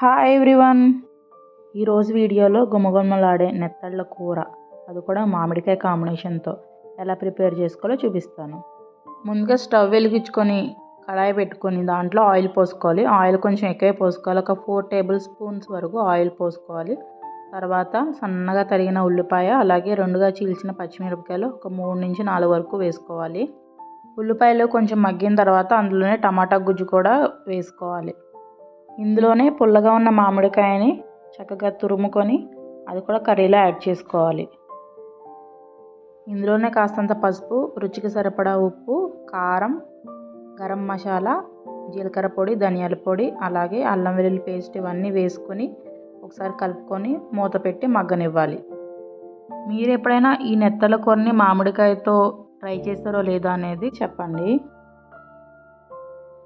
Hi everyone ఈరోజు వీడియోలో గుమగుమలాడే నెత్తళ్ళ కూర. అది కూడా మామిడికాయ కాంబినేషన్తో. ఎలా ప్రిపేర్ చేసుకోవాలో చూపిస్తాను. ముందుగా స్టవ్ వెలిగించుకొని కడాయి పెట్టుకొని దాంట్లో ఆయిల్ పోసుకోవాలి. ఆయిల్ కొంచెం ఎక్కువే పోసుకోవాలి. ఒక ఫోర్ టేబుల్ స్పూన్స్ వరకు ఆయిల్ పోసుకోవాలి. తర్వాత సన్నగా తరిగిన ఉల్లిపాయ అలాగే రెండుగా చీల్చిన పచ్చిమిరపకాయలు ఒక మూడు నుంచి నాలుగు వరకు వేసుకోవాలి. ఉల్లిపాయలు కొంచెం మగ్గిన తర్వాత అందులోనే టమాటా గుజ్జు కూడా వేసుకోవాలి. ఇందులోనే పుల్లగా ఉన్న మామిడికాయని చక్కగా తురుముకొని అది కూడా కర్రీలో యాడ్ చేసుకోవాలి. ఇందులోనే కాస్తంత పసుపు రుచికి సరిపడా ఉప్పు కారం గరం మసాలా జీలకర్ర పొడి ధనియాల పొడి అలాగే అల్లం వెల్లుల్లి పేస్ట్ ఇవన్నీ వేసుకొని ఒకసారి కలుపుకొని మూత పెట్టి మగ్గనివ్వాలి. మీరు ఎప్పుడైనా ఈ నెత్తల కొన్ని మామిడికాయతో ట్రై చేస్తారో లేదో అనేది చెప్పండి.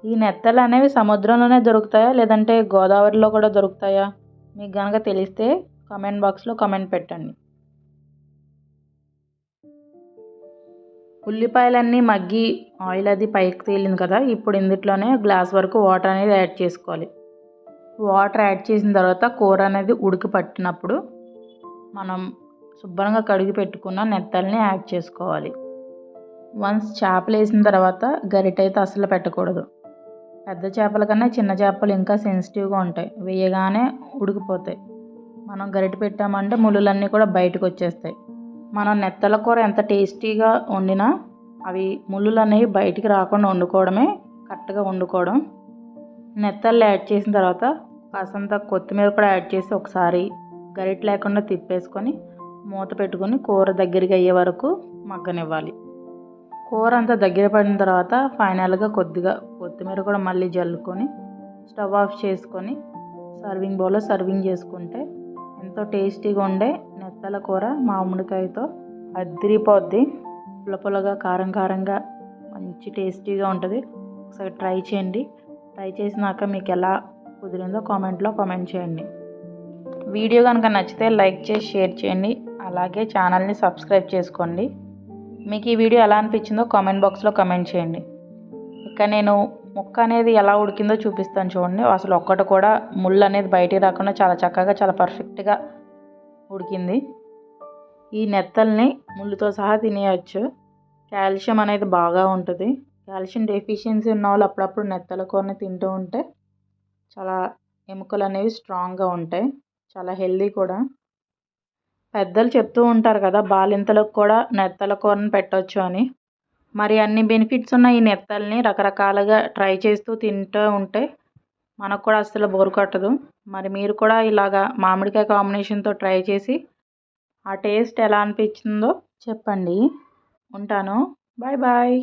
ఈ నెత్తలు అనేవి సముద్రంలోనే దొరుకుతాయా? లేదంటే గోదావరిలో కూడా దొరుకుతాయా? మీకు కనుక తెలిస్తే కామెంట్ బాక్స్లో కామెంట్ పెట్టండి. ఉల్లిపాయలన్నీ మగ్గి ఆయిల్ అది పైకి తేలింది కదా ఇప్పుడు ఇందులోనే గ్లాస్ వరకు వాటర్ అనేది యాడ్ చేసుకోవాలి. వాటర్ యాడ్ చేసిన తర్వాత కూర అనేది ఉడికి పట్టినప్పుడు మనం శుభ్రంగా కడిగి పెట్టుకున్న నెత్తల్ని యాడ్ చేసుకోవాలి. వన్స్ చేపలు వేసిన తర్వాత గరిటైతే అయితే అసలు పెట్టకూడదు. పెద్ద చేపల కన్నా చిన్న చేపలు ఇంకా సెన్సిటివ్గా ఉంటాయి. వేయగానే ఉడికిపోతాయి. మనం గరిట పెట్టామంటే ముళ్ళులన్నీ కూడా బయటకు వచ్చేస్తాయి. మనం నెత్తల కూర ఎంత టేస్టీగా వండినా అవి ముళ్ళులు అనేవి బయటికి రాకుండా వండుకోవడమే కరెక్ట్గా వండుకోవడం. నెత్తళ్ళు యాడ్ చేసిన తర్వాత కాసంత కొత్తిమీర కూడా యాడ్ చేసి ఒకసారి గరిట లేకుండా తిప్పేసుకొని మూత పెట్టుకొని కూర దగ్గరికి అయ్యే వరకు మగ్గనివ్వాలి. కూర అంతా దగ్గర పడిన తర్వాత ఫైనల్గా కొద్దిగా కొత్తిమీర కూడా మళ్ళీ జల్లుకొని స్టవ్ ఆఫ్ చేసుకొని సర్వింగ్ బౌల్లో సర్వింగ్ చేసుకుంటే ఎంతో టేస్టీగా ఉండే నెత్తల కూర మామిడికాయతో అద్దిరిపోద్ది పులపులగా కారం కారంగా మంచి టేస్టీగా ఉంటుంది. ఒకసారి ట్రై చేయండి. ట్రై చేసినాక మీకు ఎలా కుదిరిందో కామెంట్లో కామెంట్ చేయండి. వీడియో కనుక నచ్చితే లైక్ చేసి షేర్ చేయండి. అలాగే ఛానల్ని సబ్స్క్రైబ్ చేసుకోండి. మీకు ఈ వీడియో ఎలా అనిపించిందో కామెంట్ బాక్స్లో కామెంట్ చేయండి. ఇక నేను ముక్క అనేది ఎలా ఉడికిందో చూపిస్తాను చూడండి. అసలు ఒక్కటి కూడా ముళ్ళు అనేది బయటికి రాకుండా చాలా చక్కగా చాలా పర్ఫెక్ట్గా ఉడికింది. ఈ నెత్తల్ని ముళ్ళుతో సహా తినేయచ్చు. కాల్షియం అనేది బాగా ఉంటుంది. కాల్షియం డెఫిషియన్సీ ఉన్న వాళ్ళు అప్పుడప్పుడు నెత్తల కూరని తింటూ ఉంటే చాలా ఎముకలు అనేవి స్ట్రాంగ్గా ఉంటాయి. చాలా హెల్దీ కూడా. పెద్దలు చెప్తూ ఉంటారు కదా బాలింతలకు కూడా నెత్తల కూరని పెట్టవచ్చు అని. మరి అన్ని బెనిఫిట్స్ ఉన్న ఈ నెత్తల్ని రకరకాలుగా ట్రై చేస్తూ తింటూ ఉంటే మనకు కూడా అస్సలు బోరు కొట్టదు. మరి మీరు కూడా ఇలాగా మామిడికాయ కాంబినేషన్తో ట్రై చేసి ఆ టేస్ట్ ఎలా అనిపించిందో చెప్పండి. ఉంటాను. Bye bye